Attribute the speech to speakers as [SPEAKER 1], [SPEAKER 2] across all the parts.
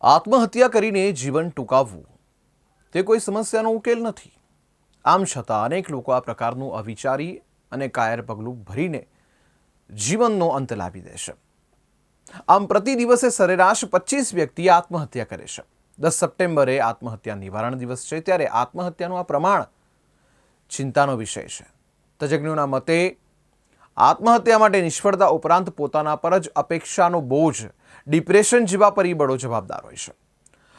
[SPEAKER 1] આત્મહત્યા કરીને જીવન ટૂંકાવવું. તે કોઈ સમસ્યાનો ઉકેલ નથી. આમ છતાં અનેક લોકો આ પ્રકારનું અવિચારી અને કાયર પગલું ભરીને જીવનનો અંત લાવી દે છે. આમ પ્રતિ દિવસે સરેરાશ પચીસ વ્યક્તિ આત્મહત્યા કરે છે. દસ સપ્ટેમ્બરે આત્મહત્યા નિવારણ દિવસ છે ત્યારે આત્મહત્યાનું આ પ્રમાણ ચિંતાનો વિષય છે. તજજ્ઞોના મતે, આત્મહત્યા માટે નિષ્ફળતા ઉપરાંત પોતાના પર જ અપેક્ષાનો બોજ ડિપ્રેશન જેવા પરિબળો જવાબદાર હોય છે.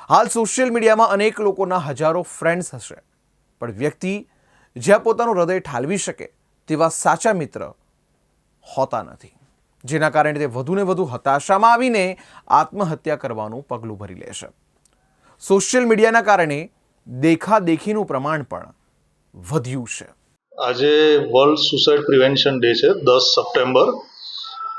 [SPEAKER 1] હાલ સોશિયલ મીડિયામાં અનેક લોકોના હજારો ફ્રેન્ડ્સ હશે. પણ વ્યક્તિ જ્યાં પોતાનું હૃદય ઠાલવી શકે તેવા સાચા મિત્ર હોતા નથી. જેના કારણે તે વધુને વધુ હતાશામાં આવીને આત્મહત્યા કરવાનું પગલું ભરી લે છે. સોશિયલ મીડિયાના કારણે દેખાદેખીનું પ્રમાણ પણ વધ્યું છે.
[SPEAKER 2] આજે વર્લ્ડ સુસાઇડ પ્રિવેન્શન ડે છે, દસ સપ્ટેમ્બર.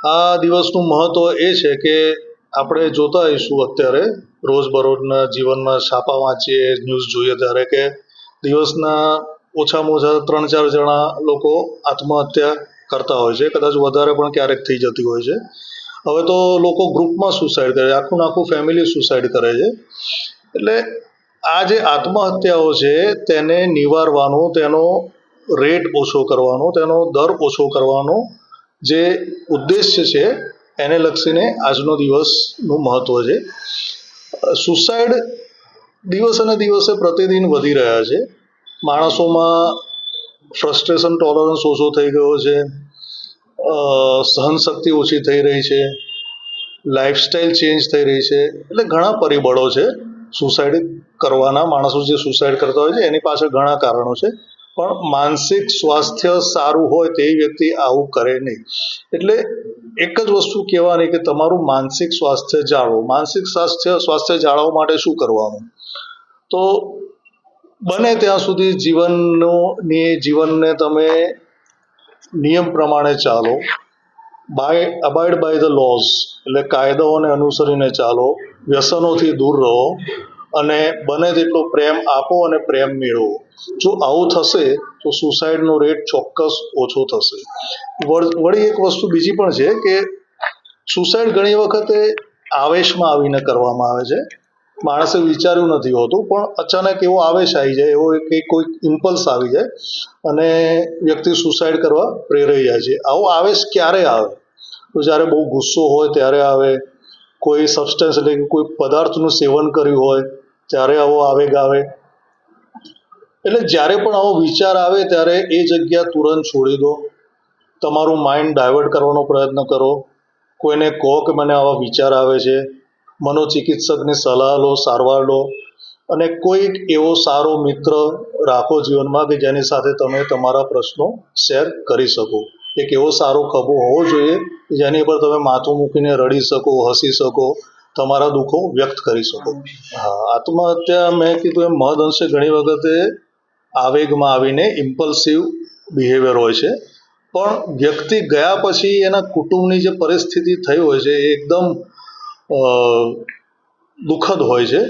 [SPEAKER 2] આ દિવસનું મહત્ત્વ એ છે કે આપણે જોતા હોઈશું અત્યારે. રોજબરોજના જીવનમાં છાપા વાંચીએ, ન્યૂઝ જોઈએ ત્યારે કે દિવસના ઓછામાં ઓછા ત્રણ ચાર જણા લોકો આત્મહત્યા કરતા હોય છે. કદાચ વધારે પણ ક્યારેક થઈ જતી હોય છે. હવે તો લોકો ગ્રુપમાં સુસાઇડ કરે આખું આખું ફેમિલી સુસાઇડ કરે છે. એટલે આ જે આત્મહત્યાઓ છે, તેને નિવારવાનો, તેનો રેટ ઓછો કરવાનો, તેનો દર ઓછો કરવાનો જે ઉદ્દેશ્ય છે એને લક્ષીને આજનો દિવસનું મહત્ત્વ છે. સુસાઇડ દિવસે ને દિવસે પ્રતિદિન વધી રહ્યા છે. માણસોમાં ફ્રસ્ટ્રેશન, ટોલરન્સ ઓછો થઈ ગયો છે. સહનશક્તિ ઓછી થઈ રહી છે. લાઇફસ્ટાઈલ ચેન્જ થઈ રહી છે. એટલે ઘણા પરિબળો છે સુસાઇડ કરવાના. માણસો જે સુસાઇડ કરતા હોય છે, એની પાછળ ઘણા કારણો છે. પણ માનસિક સ્વાસ્થ્ય સારું હોય તેવી વ્યક્તિ આવું કરે નહીં. એટલે એક જ વસ્તુ કહેવાની કે તમારું માનસિક સ્વાસ્થ્ય જાળવો. માનસિક સ્વાસ્થ્ય સ્વાસ્થ્ય જાળવવા માટે શું કરવાનું? તો બને ત્યાં સુધી જીવનનો, જીવનને તમે નિયમ પ્રમાણે ચાલો. By abide by the laws એટલે કાયદાઓને અનુસરીને ચાલો. વ્યસનોથી દૂર રહો. અને બને તેટલો પ્રેમ આપો અને પ્રેમ મેળવો. જો આવું થશે, તો સુસાઇડનો રેટ ચોક્કસ ઓછો થશે. વળ- એક વસ્તુ બીજી પણ છે કે સુસાઇડ ઘણી વખતે આવેશમાં આવીને કરવામાં આવે છે. માણસે વિચાર્યું નથી હોતું, પણ અચાનક એવો આવેશ આવી જાય, એવો કે કોઈ ઇમ્પલ્સ આવી જાય અને વ્યક્તિ સુસાઇડ કરવા પ્રેરાઈ જાય છે. આવો આવેશ ક્યારે આવે? તો જ્યારે બહુ ગુસ્સો હોય ત્યારે આવે. કોઈ સબસ્ટન્સ એટલે કે કોઈ પદાર્થનું સેવન કર્યું હોય ત્યારે આવો આવેગ આવે. એટલે જ્યારે પણ આવો વિચાર આવે ત્યારે એ જગ્યા તુરંત છોડી દો. તમારું માઇન્ડ ડાયવર્ટ કરવાનો પ્રયત્ન કરો. કોઈને કહો કે મને આવા વિચાર આવે છે. મનોચિકિત્સકની સલાહ લો, સારવાર લો. અને કોઈક એવો સારો મિત્ર રાખો જીવનમાં કે જેની સાથે તમે તમારા પ્રશ્નો શેર કરી શકો. એક એવો સારો ખભો હોવો જોઈએ જેની પર તમે માથું મૂકીને રડી શકો, હસી શકો. તમારા દુઃખો વ્યક્ત કરી શકો. હા, આત્મહત્યા મેં કીધું એમ, મહદ અંશે ઘણી વખતે આવેગમાં આવીને ઇમ્પલ્સિવ બિહેવિયર હોય છે. પણ વ્યક્તિ ગયા પછી એના કુટુંબની જે પરિસ્થિતિ થઈ હોય છે, એ એકદમ દુઃખદ હોય છે.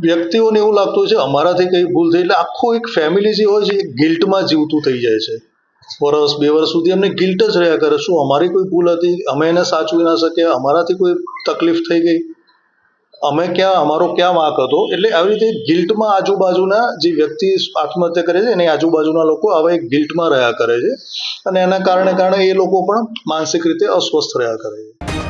[SPEAKER 2] વ્યક્તિઓને એવું લાગતું છે, અમારાથી કંઈ ભૂલ થઈ, એટલે આખું એક ફેમિલી જે હોય છે, એ ગિલ્ટમાં જીવતું થઈ જાય છે. વર્ષ બે વર્ષ સુધી એમને ગિલ્ટ જ રહ્યા કરે, શું અમારી કોઈ ભૂલ હતી? અમે એને સાચવી ના શક્યા અમારાથી કોઈ તકલીફ થઈ ગઈ? અમે ક્યાં, અમારો ક્યાં વાંક હતો? એટલે આવી રીતે ગિલ્ટમાં આજુબાજુના જે વ્યક્તિ આત્મહત્યા કરે છે, એની આજુબાજુના લોકો આવા એક ગિલ્ટમાં રહ્યા કરે છે. અને એના કારણે કારણે એ લોકો પણ માનસિક રીતે અસ્વસ્થ રહ્યા કરે છે.